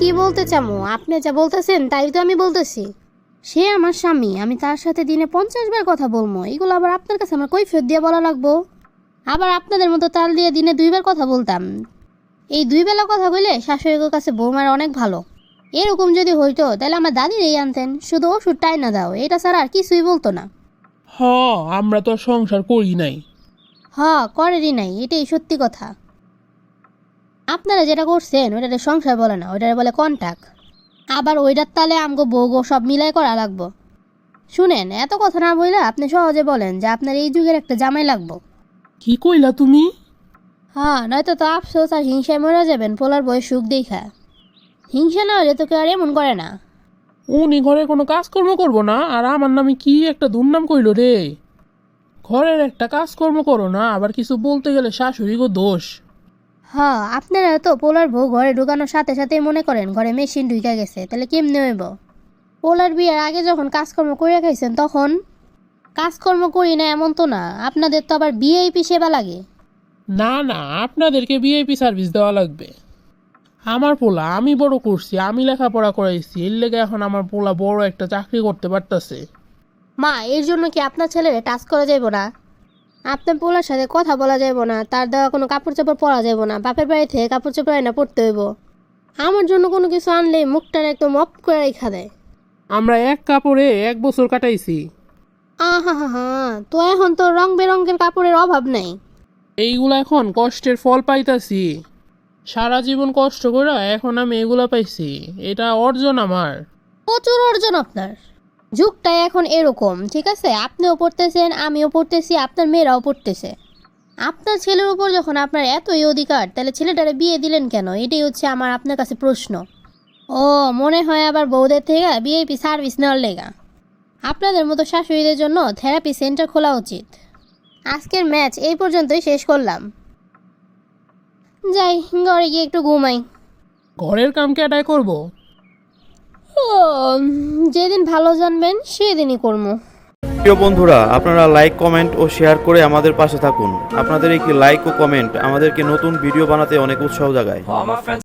কি বলতে চামো? আপনি যা বলতেছেন তাই তো আমি বলতেছি। সে আমার স্বামী আমি তার সাথে দিনে পঞ্চাশ বার কথা বলব এগুলো আবার আপনার কাছে আমার কৈফিয়ত দিয়ে বলা লাগবো। আবার আপনাদের মতো তাল দিয়ে দিনে দুইবার কথা বলতাম। এই দুই বেলা কথা বলে শাশুড়ির কাছে বৌমার অনেক ভালো। এরকম যদি হইতো তাহলে আমার দাদির এই আনতেন। শুধু ওষুধ টাই না দাও এটা ছাড়া আর কিছুই বলতো না। হ আমরা তো সংসার করি নাই। হ করেরই নাই এটাই সত্যি কথা। আপনারা যেটা করছেন ওইটাতে সংসার বলে না ওইটারে বলে কন্টাক্ট আবার ওইটার তালে আমগো বউগো সব মিলাই করা লাগবো। শুনেন এত কথা না বললে আপনি সহজে বলেন যে আপনার এই যুগের একটা জামাই লাগবো। কি কইলা তুমি? হ্যাঁ নয়তো তো আফসোস আর হিংসায় মরে যাবেন পোলার বয়স সুখ দেখা। হিংসা না হলে তো কেউ আর এমন করে না। উনি ঘরে কোনো কাজকর্ম করব না আর আমার নামে কি একটা দুর্নাম কইলো রে? ঘরের একটা কাজকর্ম করো না আবার কিছু বলতে গেলে শাশুড়ি গো দোষ। হ্যাঁ আপনারা তো পোলার বউ ঘরে ঢুকানোর সাথে সাথেই মনে করেন ঘরে মেশিন ঢুকে গেছে তাহলে কেমনে হইব? পোলার বিয়ের আগে যখন কাজকর্ম করে খাইছেন তখন? কাজকর্ম করি না এমন তো না আপনাদের তো আবার বিএইপি সেবা লাগে। না না আপনাদেরকে ভিআইপি সার্ভিস দেওয়া লাগবে। আমার পোলা আমি বড় করছি আমি লেখাপড়া করাইছি এর লেগে এখন আমার পোলা বড় একটা চাকরি করতে পারতাছে। মা এর জন্য কি আপনার ছেলেরে টাচ করা যাইব না? আপনার পোলার সাথে কথা বলা যাইব না তার দেওয়া কোনো কাপড় চোপড় পরা যাইব না বাপের বাড়ি থেকে কাপড় চোপড় না পড়তে হইব। আমার জন্য কোনো কিছু আনলে মুখটার একদম অফ করে রেখা দেয়। আমরা এক কাপড়ে এক বছর কাটাইছি। আহা হা হা তো এখন তো রং বেরঙের কাপড়ের অভাব নেই। এইগুলা এখন কষ্টের ফল পাইতাছি। সারা জীবন কষ্ট করে এখন আমি এগুলা পাইছি এটা অর্জন আমার। প্রচুর অর্জন আপনার। যুগটাই এখন এরকম, ঠিক আছে? আপনিও পড়তেছেন, আমিও পড়তেছি, আপনার মেয়েরাও পড়তেছে। আপনার ছেলের উপর যখন আপনার এতই অধিকার, তাহলে ছেলেটারে বিয়ে দিলেন কেন? এটাই হচ্ছে আমার আপনার কাছে প্রশ্ন। ও, মনে হয় আবার বউদের থেকে বিএপি সার্ভিস নেওয়ার লেগা। আপনাদের মতো শাশুড়িদের জন্য থেরাপি সেন্টার খোলা উচিত। আজকের ম্যাচ এই পর্যন্তই শেষ করলাম। যাই, ঘরে গিয়ে একটু ঘুমাই। ঘরের কাম কেটাই করব? যেদিন ভালো জানবেন সেদিনই করব। প্রিয় বন্ধুরা, আপনারা লাইক কমেন্ট ও শেয়ার করে আমাদের পাশে থাকুন। আপনাদের একটি লাইক ও কমেন্ট আমাদেরকে নতুন ভিডিও বানাতে অনেক উৎসাহ জাগায়।